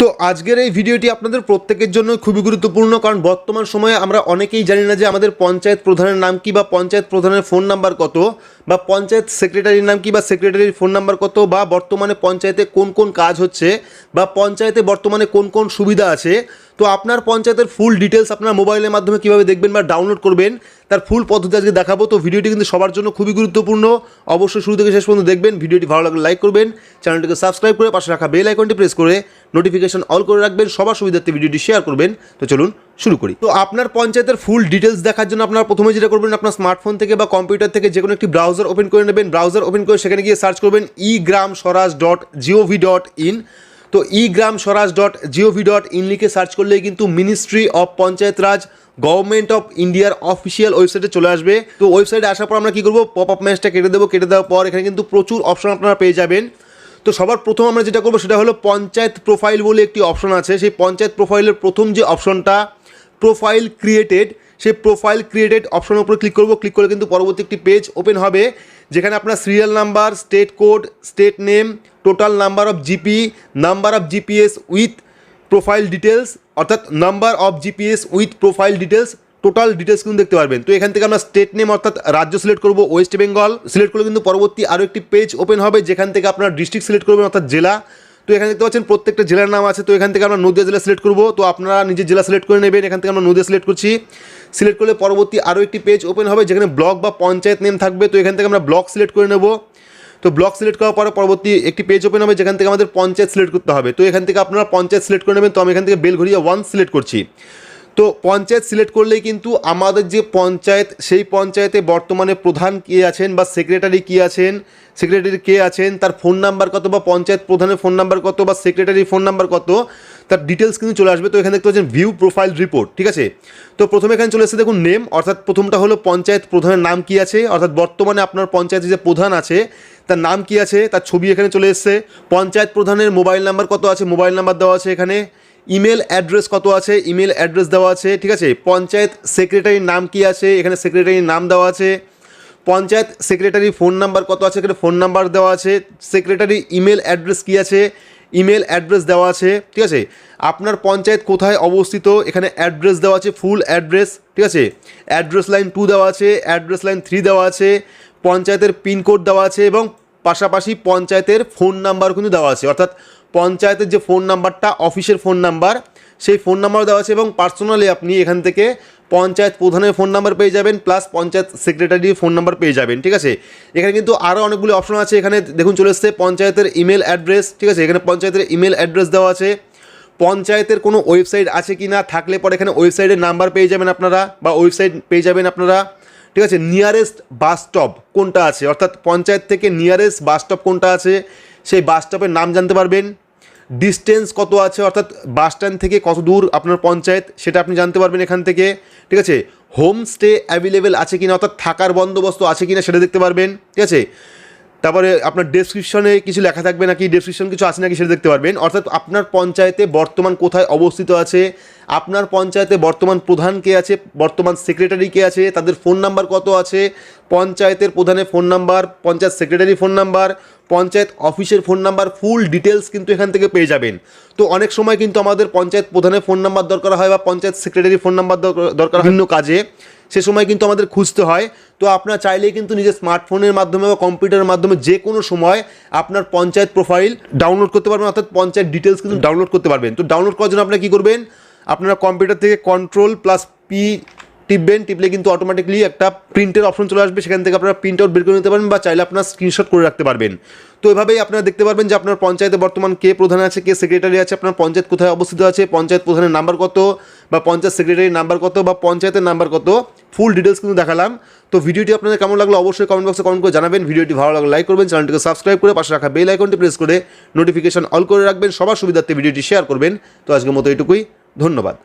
তো আজকের এই ভিডিওটি আপনাদের প্রত্যেকের জন্য খুবই গুরুত্বপূর্ণ, কারণ বর্তমান সময়ে আমরা অনেকেই জানি না যে আমাদের পঞ্চায়েত প্রধানের নাম কি বা পঞ্চায়েত প্রধানের ফোন নাম্বার কত। বা পঞ্চায়েত সেক্রেটারির নাম কি বা সেক্রেটারির ফোন নাম্বার কত বা বর্তমানে পঞ্চায়েতে কোন কোন কাজ হচ্ছে বা পঞ্চায়েতে বর্তমানে কোন কোন সুবিধা আছে? তো আপনার পঞ্চায়েতের ফুল ডিটেলস আপনার মোবাইলের মাধ্যমে কীভাবে দেখবেন বা ডাউনলোড করবেন, তার ফুল পদ্ধতি আজকে দেখাবো। তো ভিডিওটি কিন্তু সবার জন্য খুবই গুরুত্বপূর্ণ। অবশ্যই শুরু থেকে শেষ পর্যন্ত দেখবেন। ভিডিওটি ভালো লাগলে লাইক করবেন। চ্যানেলটিকে সাবস্ক্রাইব করে পাশে রাখা বেল আইকনটি প্রেস করে নোটিফিকেশন অল করে রাখবেন। সবার সুবিধার্থে ভিডিওটি শেয়ার করবেন। তো চলুন শুরু করি। তো আপনার পঞ্চায়েতের ফুল ডিটেলস দেখার জন্য আপনারা প্রথমে যেটা করবেন, আপনার স্মার্টফোন থেকে বা কম্পিউটার থেকে যে কোনো একটি ব্রাউজার ওপেন করে নেবেন। ব্রাউজার ওপেন করে সেখানে গিয়ে সার্চ করবেন e Gram Swaraj dot G O V dot in তো e Gram Swaraj dot G O V dot in লিখে সার্চ করলেই কিন্তু ministry of Panchayat Raj government of ইন্ডিয়ার অফিসিয়াল ওয়েবসাইটে চলে আসবে। তো ওয়েবসাইটে আসার পর আমরা কী করব? পপ আপ ম্যাচটা কেটে দেবো। কেটে দেওয়ার পর এখানে কিন্তু প্রচুর অপশন আপনারা পেয়ে যাবেন। তো সবার প্রথম আমরা যেটা করব, সেটা হলো পঞ্চায়েত প্রোফাইল বলে একটি অপশন আছে। সেই পঞ্চায়েত প্রোফাইলের প্রথম যে অপশনটা প্রোফাইল ক্রিয়েটেড সেই প্রোফাইল ক্রিয়েটেড অপশনের উপরে ক্লিক করব ক্লিক করলে কিন্তু পরবর্তী একটি পেজ ওপেন হবে, যেখানে আপনার serial number state code state name total number of GP number of GPs with profile details অর্থাৎ number of GPs with profile details total details কিন্তু দেখতে পারবেন। তো এখান থেকে আমরা স্টেট নেম অর্থাৎ রাজ্য সিলেক্ট করব ওয়েস্ট বেঙ্গল সিলেক্ট করলে কিন্তু পরবর্তী আরও একটি পেজ ওপেন হবে, যেখান থেকে আপনার ডিস্ট্রিক্ট সিলেক্ট করবেন, অর্থাৎ জেলা। তো এখানে দেখতে পাচ্ছেন প্রত্যেকটা জেলার নাম আছে, তো এখান থেকে আমরা নদীয়া জেলা সিলেক্ট করব। তো আপনারা নিজের জেলা সিলেক্ট করে নেবেন, এখান থেকে আমরা নদিয়া সিলেক্ট করছি। সিলেক্ট করলে পরবর্তী আরও একটি পেজ ওপেন হবে, যেখানে ব্লক বা পঞ্চায়েত নেম থাকবে। তো এখান থেকে আমরা ব্লক সিলেক্ট করে নেব। তো ব্লক সিলেক্ট করার পরে পরবর্তী একটি পেজ ওপেন হবে, যেখান থেকে আমাদের পঞ্চায়েত সিলেক্ট করতে হবে। তো এখান থেকে আপনারা পঞ্চায়েত সিলেক্ট করে নেবেন। তো আমি এখান থেকে বেলঘরিয়া ওয়ান সিলেক্ট করছি। তো পঞ্চায়েত সিলেক্ট করলেই কিন্তু আমাদের যে পঞ্চায়েত, সেই পঞ্চায়েতে বর্তমানে প্রধান কে আছেন বা সেক্রেটারি কি আছেন, সেক্রেটারি কে আছেন, তার ফোন নাম্বার কত বা পঞ্চায়েত প্রধানের ফোন নাম্বার কত বা সেক্রেটারির ফোন নাম্বার কত, তার ডিটেলস কিন্তু চলে আসবে। তো এখানে দেখতে পাচ্ছেন ভিউ প্রোফাইল রিপোর্ট ঠিক আছে? তো প্রথমে এখানে চলে এসেছে দেখুন নেম অর্থাৎ প্রথমটা হলো পঞ্চায়েত প্রধানের নাম কি আছে, অর্থাৎ বর্তমানে আপনার পঞ্চায়েতে যে প্রধান আছে, তার নাম কি আছে, তার ছবি এখানে চলে এসছে। পঞ্চায়েত প্রধানের মোবাইল নাম্বার কত আছে? মোবাইল নাম্বার দেওয়া আছে এখানে। ইমেল অ্যাড্রেস কত আছে? ইমেল অ্যাড্রেস দেওয়া আছে, ঠিক আছে? পঞ্চায়েত সেক্রেটারির নাম কি আছে? এখানে সেক্রেটারির নাম দেওয়া আছে। পঞ্চায়েত সেক্রেটারি ফোন নাম্বার কত আছে? এখানে ফোন নাম্বার দেওয়া আছে। সেক্রেটারি ইমেল অ্যাড্রেস কি আছে? ইমেল অ্যাড্রেস দেওয়া আছে, ঠিক আছে? আপনার পঞ্চায়েত কোথায় অবস্থিত? এখানে অ্যাড্রেস দেওয়া আছে, ফুল অ্যাড্রেস, ঠিক আছে? অ্যাড্রেস লাইন টু দেওয়া আছে, অ্যাড্রেস লাইন থ্রি দেওয়া আছে, পঞ্চায়েতের পিনকোড দেওয়া আছে এবং পাশাপাশি পঞ্চায়েতের ফোন নাম্বার কিন্তু দেওয়া আছে। অর্থাৎ পঞ্চায়েতের যে ফোন নাম্বারটা, অফিসের ফোন নাম্বার, সেই ফোন নাম্বার দেওয়া আছে এবং পার্সোনালি আপনি এখান থেকে পঞ্চায়েত প্রধানের ফোন নাম্বার পেয়ে যাবেন, প্লাস পঞ্চায়েত সেক্রেটারির ফোন নাম্বার পেয়ে যাবেন, ঠিক আছে? এখানে কিন্তু আরও অনেকগুলি অপশন আছে। এখানে দেখুন চলে এসছে পঞ্চায়েতের ইমেল অ্যাড্রেস, ঠিক আছে? এখানে পঞ্চায়েতের ইমেল অ্যাড্রেস দেওয়া আছে। পঞ্চায়েতের কোনো ওয়েবসাইট আছে কি না থাকলে পরে এখানে ওয়েবসাইটের নাম্বার পেয়ে যাবেন আপনারা বা ওয়েবসাইট পেয়ে যাবেন আপনারা। ঠিক আছে? নিয়ারেস্ট বাস স্টপ কোনটা আছে? অর্থাৎ পঞ্চায়েত থেকে নিয়ারেস্ট বাস স্টপ কোনটা আছে? সেই বাস স্টপের নাম জানতে পারবেন। ডিস্টেন্স কত আছে? অর্থাৎ বাস স্ট্যান্ড থেকে কত দূর আপনার পঞ্চায়েত? সেটা আপনি জানতে পারবেন এখান থেকে। ঠিক আছে? হোমস্টে অ্যাভেলেবেল আছে কিনা? অর্থাৎ থাকার বন্দোবস্ত আছে কিনা সেটা দেখতে পারবেন। ঠিক আছে? তারপরে আপনার ডেসক্রিপশনে কিছু লেখা থাকবে নাকি? ডেসক্রিপশন কিছু আছে নাকি সেটা দেখতে পারবেন। অর্থাৎ আপনার পঞ্চায়েতে বর্তমান কোথায় অবস্থিত আছে? আপনার পঞ্চায়েতে বর্তমান প্রধান কে আছে? বর্তমান সেক্রেটারি কে আছে? তাদের ফোন নাম্বার কত আছে? পঞ্চায়েতের প্রধানের phone number panchayat secretary phone number panchayat অফিসের ফোন নাম্বার ফুল ডিটেলস কিন্তু এখান থেকে পেয়ে যাবেন। তো অনেক সময় কিন্তু আমাদের পঞ্চায়েত প্রধানের ফোন নাম্বার দরকার হয় বা পঞ্চায়েত সেক্রেটারি ফোন নাম্বার দরকার হয়। কাজে। সে সময় কিন্তু আমাদের খুঁজতে হয়। তো আপনার চাইলেই কিন্তু নিজের স্মার্টফোনের মাধ্যমে বা কম্পিউটারের মাধ্যমে যে কোনো সময় আপনার পঞ্চায়েত প্রোফাইল ডাউনলোড করতে পারবেন, অর্থাৎ পঞ্চায়েত ডিটেলস কিন্তু ডাউনলোড করতে পারবেন। তো ডাউনলোড করার জন্য আপনারা কী করবেন? আপনারা কম্পিউটার থেকে কন্ট্রোল প্লাস পি টিপবেন টিপলে কিন্তু অটোমেটিকলি একটা প্রিন্টের অপশন চলে আসবে। সেখান থেকে আপনারা প্রিন্ট আউট বের করে নিতে পারবেন বা চাইলে আপনার স্ক্রিনশট করে রাখতে পারবেন। তো এভাবেই আপনারা দেখতে পারবেন যে আপনার পঞ্চায়েতে বর্তমান কে প্রধান আছে, কে সেক্রেটারি আছে, আপনার পঞ্চায়েত কোথায় অবস্থিত আছে, পঞ্চায়েত প্রধানের নাম্বার কত বা পঞ্চায়েত সেক্রেটারির নাম্বার কত বা পঞ্চায়েতের নাম্বার কত ফুল ডিটেলস কিন্তু দেখালাম। তো ভিডিওটি আপনাদের কেমন লাগল অবশ্যই কমেন্ট বক্সে কমেন্ট করে জানাবেন। ভিডিওটি ভালো লাগলে লাইক করবেন, চ্যানেলটিকে সাবস্ক্রাইব করে পাশে রাখা বেল আইকনটি প্রেস করে নোটিফিকেশন অল করে রাখবেন। সবার সুবিধার্থে ভিডিওটি শেয়ার করবেন। তো আজকের মতো এটুকুই, ধন্যবাদ।